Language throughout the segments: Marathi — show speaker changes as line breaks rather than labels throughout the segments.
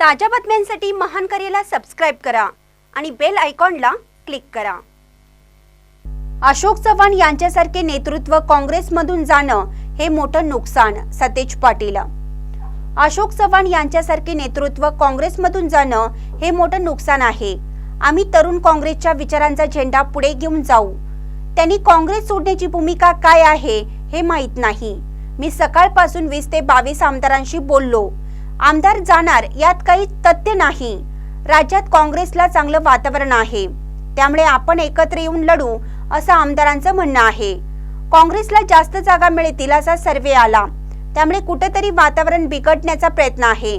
ताज्या बातम्यांसाठी महान करेला सबस्क्राईब करा आणि बेल आयकॉनला क्लिक करा. अशोक चव्हाण यांच्यासारखे नेतृत्व काँग्रेसमधून जाणं हे मोठं नुकसान सतेज पाटील. अशोक चव्हाण यांच्यासारखे नेतृत्व काँग्रेसमधून जाणं हे मोठं नुकसान आहे. आम्ही तरुण काँग्रेसच्या विचारांचा झेंडा पुढे घेऊन जाऊ. त्यांनी काँग्रेस सोडण्याची भूमिका काय आहे हे माहीत नाही. मी सकाळपासून वीस ते बावीस आमदारांशी बोललो. आमदार जाणार यात काही तथ्य नाही. राज्यात काँग्रेसला चांगलं वातावरण आहे. त्यामुळे आपण एकत्र येऊन लढू असं आमदारांचं म्हणणं आहे. काँग्रेसला जास्त जागा मिळतील असा सर्वे आला. त्यामुळे कुठेतरी वातावरण बिघडण्याचा प्रयत्न आहे.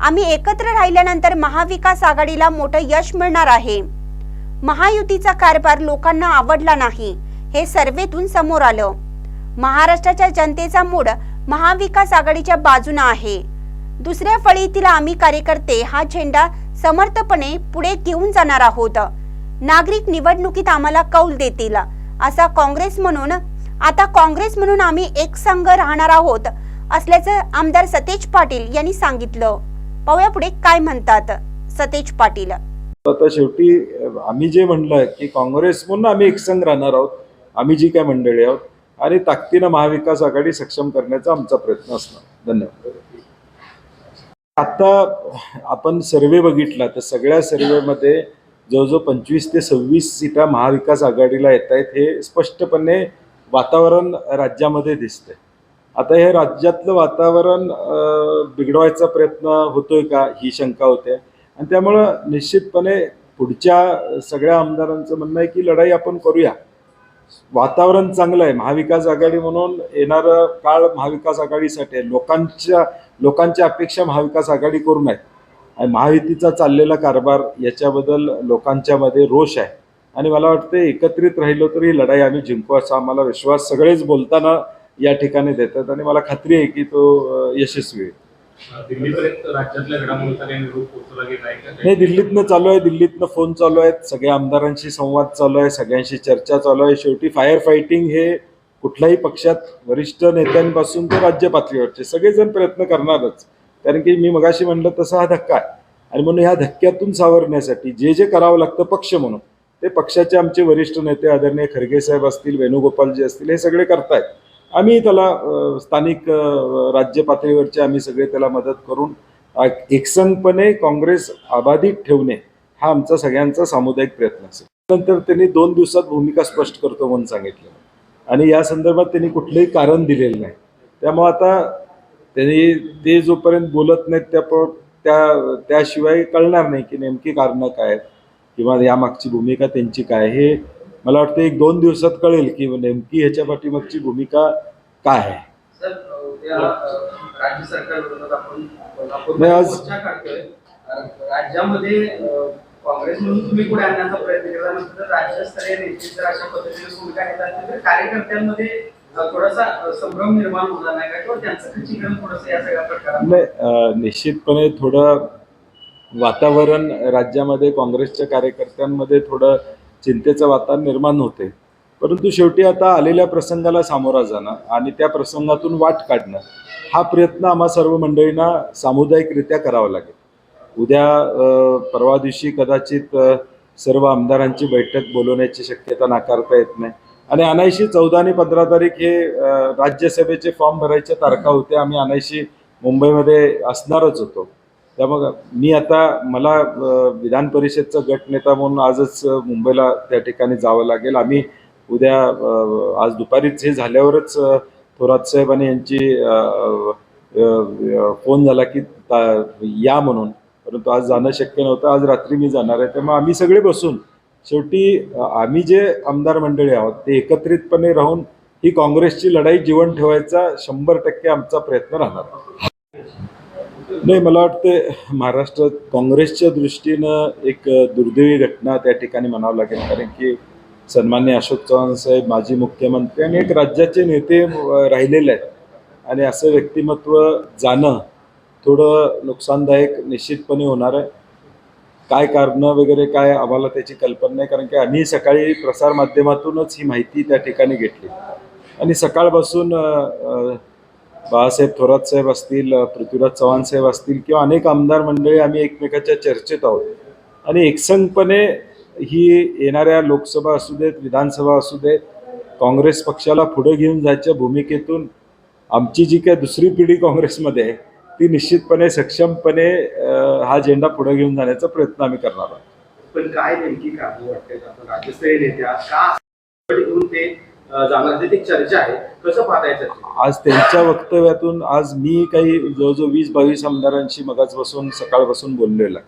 आम्ही एकत्र राहिल्यानंतर महाविकास आघाडीला मोठं यश मिळणार आहे. महायुतीचा कारभार लोकांना आवडला नाही हे सर्वेतून समोर आलं. महाराष्ट्राच्या जनतेचा मूड महाविकास आघाडीच्या बाजूने आहे. दुसऱ्या फळीतील आम्ही कार्यकर्ते हा झेंडा समर्थपणे पुढे घेऊन जाणार आहोत. नागरिक निवडणुकीत आम्हाला कौल देतील. असा काँग्रेस म्हणून आता काँग्रेस म्हणून आम्ही एक संघ राहणार आहोत असल्याचं आमदार सतेज पाटील यांनी सांगितलं. पाहूया पुढे काय म्हणतात सतेज पाटील.
आता शेवटी आम्ही जे म्हणलं की काँग्रेस म्हणून आम्ही एकसंघ राहणार आहोत आम्ही जी काय मंडळी आहोत आणि ताकदीनं महाविकास आघाडी सक्षम करण्याचा आमचा प्रयत्न असणार. धन्यवाद. आता आपण सर्वे बघितला तर सगळ्या सर्वेमध्ये जवळजवळ पंचवीस ते सव्वीस सीटा महाविकास आघाडीला येत आहेत हे स्पष्टपणे वातावरण राज्यामध्ये दिसतंय. आता हे राज्यातलं वातावरण बिघडवायचा प्रयत्न होतोय का? ही शंका होते. आणि त्यामुळं निश्चितपणे पुढच्या सगळ्या आमदारांचं म्हणणं आहे की लढाई आपण करूया. वातावरण चांगलं आहे. महाविकास आघाडी म्हणून येणारं काळ महाविकास आघाडीसाठी आहे. लोकांच्या लोकांच्या अपेक्षा महाविकास आघाडी करून आहेत. आणि महायुतीचा चाललेला कारभार याच्याबद्दल लोकांच्यामध्ये रोष आहे. आणि मला वाटतं एकत्रित राहिलो तर ही लढाई आम्ही जिंकू असा आम्हाला विश्वास सगळेच बोलताना या ठिकाणी देतात. आणि मला खात्री आहे की तो यशस्वी होईल नाही दिल्लीतनं चालू आहे दिल्लीतनं फोन चालू आहेत सगळ्या आमदारांशी संवाद चालू आहे सगळ्यांशी चर्चा चालू आहे. शेवटी फायर फायटिंग हे कुठल्याही पक्षात वरिष्ठ नेत्यांपासून ते राज्य पातळीवरचे सगळेजण प्रयत्न करणारच. कारण की मी मगाशी म्हणलं तसा हा धक्का आहे. आणि म्हणून ह्या धक्क्यातून सावरण्यासाठी जे जे करावं लागतं पक्ष म्हणून ते पक्षाचे आमचे वरिष्ठ नेते आदरणीय खरगे साहेब असतील वेणुगोपालजी असतील हे सगळे करतायत. आम्ही त्याला स्थानिक राज्य पातळीवरचे आम्ही सगळे त्याला मदत करून एकसंगपणे काँग्रेस अबाधित ठेवणे हा आमचा सगळ्यांचा सामुदायिक प्रयत्न असेल. नंतर त्यांनी दोन दिवसात भूमिका स्पष्ट करतो म्हणून सांगितलं. आणि या संदर्भात त्यांनी कुठलंही कारण दिलेलं नाही. त्यामुळं आता त्यांनी ते जोपर्यंत बोलत नाहीत त्या त्या त्याशिवाय कळणार नाही की नेमकी कारणं काय आहेत किंवा यामागची भूमिका त्यांची काय हे मला वाटतं एक दोन दिवसात कळेल की नेमकी ह्याच्या पाठीमागची भूमिका काय आहे. नाही, आज-
राज्यामध्ये अ, काँग्रेस म्हणून तुम्ही पुढे आणण्याचा प्रयत्न केला नंतर जर राज्यस्तरीय नेते जर अशा पद्धतीने भूमिका घेत असतील तर कार्यकर्त्यांमध्ये अ, थोडासा अ, संभ्रम निर्माण होणार नाही का? किंवा त्यांचं खच्चीकरण थोडंसं या सगळ्या प्रकारात?
नाही अं, निश्चितपणे थोडं वातावरण राज्यामध्ये काँग्रेसच्या कार्यकर्त्यांमध्ये थोडं चिंतेचं वातावरण निर्माण होते. परंतु शेवटी आता आलेल्या प्रसंगाला सामोरा जाणं आणि त्या प्रसंगातून वाट काढणं हा प्रयत्न आम्हा सर्व मंडळींना सामुदायिकरित्या करावा लागेल. उद्या परवा दिवशी कदाचित सर्व आमदारांची बैठक बोलवण्याची शक्यता नाकारता येत नाही. आणि अनायशी चौदा आणि पंधरा तारीख हे राज्यसभेचे फॉर्म भरायच्या तारखा होत्या. आम्ही अनायशी मुंबईमध्ये असणारच होतो. त्यामुळं मी आता मला विधान परिषदचा गटनेता म्हणून आजच मुंबईला त्या ठिकाणी जावं लागेल. आम्ही उद्या आज दुपारीच हे झाल्यावरच थोरात साहेबांनी यांची फोन झाला की ता- या म्हणून. परंतु आज जाणं शक्य नव्हतं. आज रात्री मी जाणार आहे. त्यामुळे आम्ही सगळे बसून शेवटी आम्ही जे आमदार मंडळी आहोत ते एकत्रितपणे राहून ही काँग्रेसची लढाई जीवन ठेवायचा शंभर टक्के आमचा प्रयत्न राहणार. नाही मला वाटते महाराष्ट्रात काँग्रेसच्या दृष्टीनं एक दुर्दैवी घटना त्या ठिकाणी म्हणावं लागेल. कारण की सन्मान्य अशोक चव्हाण साहेब माजी मुख्यमंत्री आणि एक राज्याचे नेते राहिलेले आहेत. आणि असं व्यक्तिमत्व जाणं थोडं नुकसानदायक निश्चितपणे होणार आहे. काय कारणं वगैरे काय आम्हाला त्याची कल्पना नाही. कारण की आम्ही सकाळी प्रसारमाध्यमातूनच ही माहिती त्या ठिकाणी घेतली. आणि सकाळपासून बाळासाहेब थोरात साहेब असतील पृथ्वीराज चव्हाण साहेब असतील किंवा अनेक आमदार मंडळी आम्ही एकमेकाच्या चर्चेत आहोत. आणि एकसंघपणे ही येणाऱ्या लोकसभा असू देत विधानसभा असू देत काँग्रेस पक्षाला पुढे घेऊन जायच्या भूमिकेतून आमची जी काय दुसरी पिढी काँग्रेसमध्ये आहे ती निश्चितपणे सक्षमपणे हा झेंडा पुढे घेऊन जाण्याचा प्रयत्न आम्ही करणार आहोत.
पण काय नेमकी कारण वाटते राजस्थानी नेत्या का जाणार चर्चा आहे. कसं
आज त्यांच्या वक्तव्यातून आज मी काही जवळजवळ वीस बावीस आमदारांशी मगाचपासून सकाळपासून बोललेलो आहे.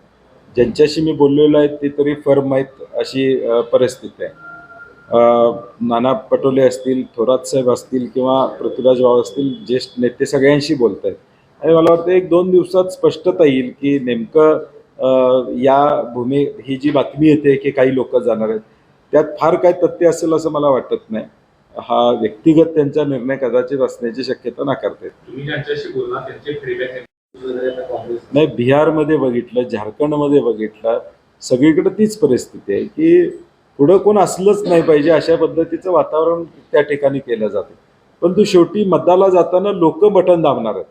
ज्यांच्याशी मी बोललेलो आहे ते तरी फर्म आहेत अशी परिस्थिती आहे. नाना पटोले असतील थोरात साहेब असतील किंवा पृथ्वीराज भाऊ असतील ज्येष्ठ नेते सगळ्यांशी बोलत आहेत आणि मला वाटतं एक दोन दिवसात स्पष्टता येईल की नेमकं या भूमी ही जी बातमी येते की काही लोक जाणार आहेत त्यात फार काय तथ्य असेल असं मला वाटत नाही. हा व्यक्तिगत त्यांचा निर्णय कदाचित असण्याची शक्यता नाकारते. नाही बिहारमध्ये बघितलं झारखंडमध्ये बघितलं सगळीकडे तीच परिस्थिती आहे की पुढं कोण असलंच नाही पाहिजे अशा पद्धतीचं वातावरण त्या ठिकाणी केलं जातं. परंतु शेवटी मतदाला जाताना लोक बटन दाबणार आहेत.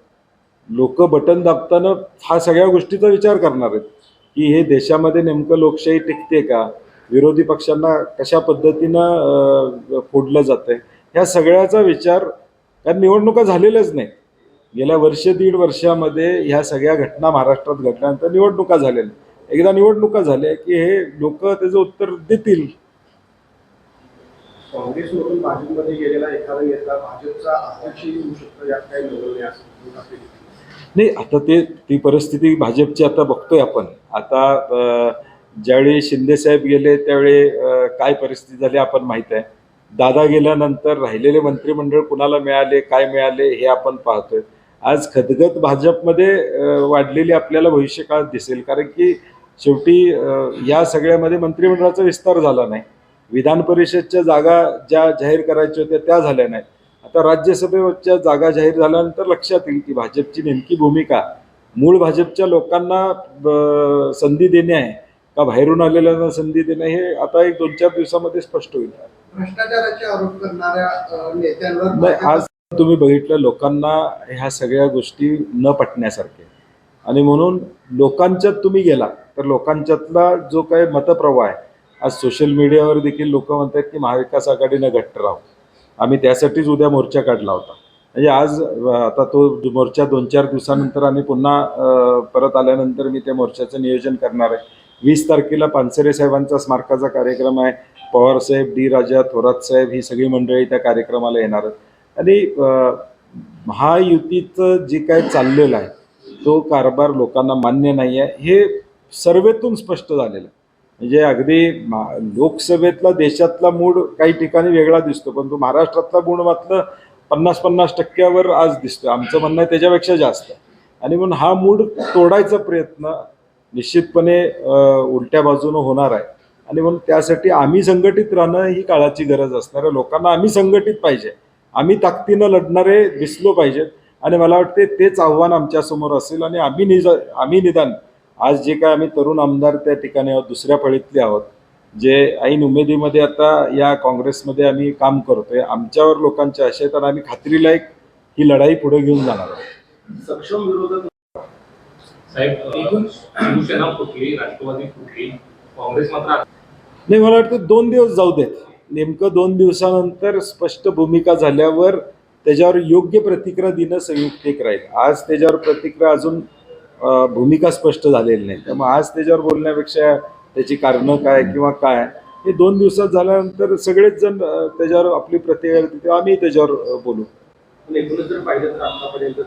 लोक बटन दाबताना हा सगळ्या गोष्टीचा विचार करणार आहेत की हे देशामध्ये नेमकं लोकशाही टिकते का? विरोधी पक्षांना कशा पद्धतीनं फोडलं जातंय ह्या सगळ्याचा विचार कारण निवडणुका झालेल्याच नाहीत. गेल्या वर्ष दीड वर्षामध्ये ह्या सगळ्या घटना महाराष्ट्रात घडल्यानंतर निवडणुका झालेल्या एकदा निवडणुका झाल्या की हे लोक त्याचं उत्तर देतील.
काँग्रेसमधून भाजपमध्ये गेलेला एखादा नेता भाजपचा अध्यक्षही होऊ शकतो यात काही नवल नाही
नाही आता ते ती परिस्थिती भाजपची आता बघतोय आपण. आता ज्यावेळी शिंदेसाहेब गेले त्यावेळी काय परिस्थिती झाली आपण माहीत आहे. दादा गेल्यानंतर राहिलेले मंत्रिमंडळ कुणाला मिळाले काय मिळाले हे आपण पाहतोय. आज खदगत भाजपमध्ये वाढलेली आपल्याला भविष्यकाळात दिसेल. कारण की शेवटी या सगळ्यामध्ये मंत्रिमंडळाचा विस्तार झाला नाही. विधान परिषदच्या जागा ज्या जाहीर करायच्या होत्या त्या झाल्या नाहीत. आता राज्यसभेच्या जागा जाहीर झाल्यानंतर लक्षात येईल की भाजपची नेमकी भूमिका. मूळ भाजपच्या लोकांना ब- संधी देणे आहे. का बाहेरून आलेल्यांना संधी देणे हे आता एक दोन चार दिवसामध्ये स्पष्ट होईल.
भ्रष्टाचाराचे आरोप करणाऱ्या अ, नेत्यांवर
नाही
भाजप-
आज तुम्ही बघितलं लोकांना ह्या सगळ्या गोष्टी न पटण्यासारख्या आणि म्हणून लोकांच्यात तुम्ही गेला तर लोकांच्यातला जो काही मतप्रवाह आहे आज सोशल मीडियावर देखील लोक म्हणतात की महाविकास आघाडीनं घट्ट राहू आम्ही त्यासाठीच उद्या मोर्चा काढला होता. म्हणजे आज अं, आता तो मोर्चा दोन चार दिवसानंतर आम्ही पुन्हा अं, परत आल्यानंतर मी त्या मोर्चाचं नियोजन करणार आहे. वीस तारखेला पानसरे साहेबांचा स्मारकाचा कार्यक्रम आहे. पवार साहेब डी राजा थोरात साहेब ही सगळी मंडळी त्या कार्यक्रमाला येणार आहेत. आणि महायुतीचं जे काय चाललेलं आहे तो कारभार लोकांना मान्य नाही आहे. हे सर्वेतून स्पष्ट झालेलं आहे. म्हणजे अगदी मा- लोकसभेतला देशातला मूड काही ठिकाणी वेगळा दिसतो पण तो महाराष्ट्रातला मूड मात्र पन्नास पन्नास टक्क्यावर आज दिसतो आमचं म्हणणं आहे त्याच्यापेक्षा जास्त. आणि म्हणून हा मूड तोडायचा प्रयत्न निश्चितपणे उलट्या बाजूनं होणार आहे. आणि म्हणून त्यासाठी आम्ही संघटित राहणं ही काळाची गरज असणार आहे. लोकांना आम्ही संघटित पाहिजे. आम्ही ताकदीनं लढणारे दिसलो पाहिजेत. आणि मला वाटते तेच आव्हान आमच्यासमोर असेल आणि आम्ही निज आम्ही निदान आज जे काय आम्ही तरुण आमदार त्या ठिकाणी आहोत दुसऱ्या फळीतले आहोत जे ऐन उमेदीमध्ये आता या काँग्रेसमध्ये आम्ही काम करतोय आमच्यावर लोकांच्या आशा आहेत आणि आम्ही खात्रीला एक ही लढाई पुढे घेऊन जाणार आहोत.
सक्षम विरोधक
साहेब अं, शिवसेना फुटली राष्ट्रवादी फुटली काँग्रेस मात्र
नाही मला वाटतं दोन दिवस जाऊ देत. नेमकं दोन दिवसानंतर स्पष्ट भूमिका झाल्यावर त्याच्यावर योग्य प्रतिक्रिया देणं संयुक्तिक राहील. आज त्याच्यावर प्रतिक्रिया अजून भूमिका स्पष्ट झालेली नाही. त्यामुळे आज त्याच्यावर बोलण्यापेक्षा त्याची कारणं काय किंवा काय हे दोन दिवसात झाल्यानंतर सगळेच जण त्याच्यावर आपली प्रतिक्रिया आम्ही त्याच्यावर बोलू.
एकूणच जर पाहिलं तर आतापर्यंत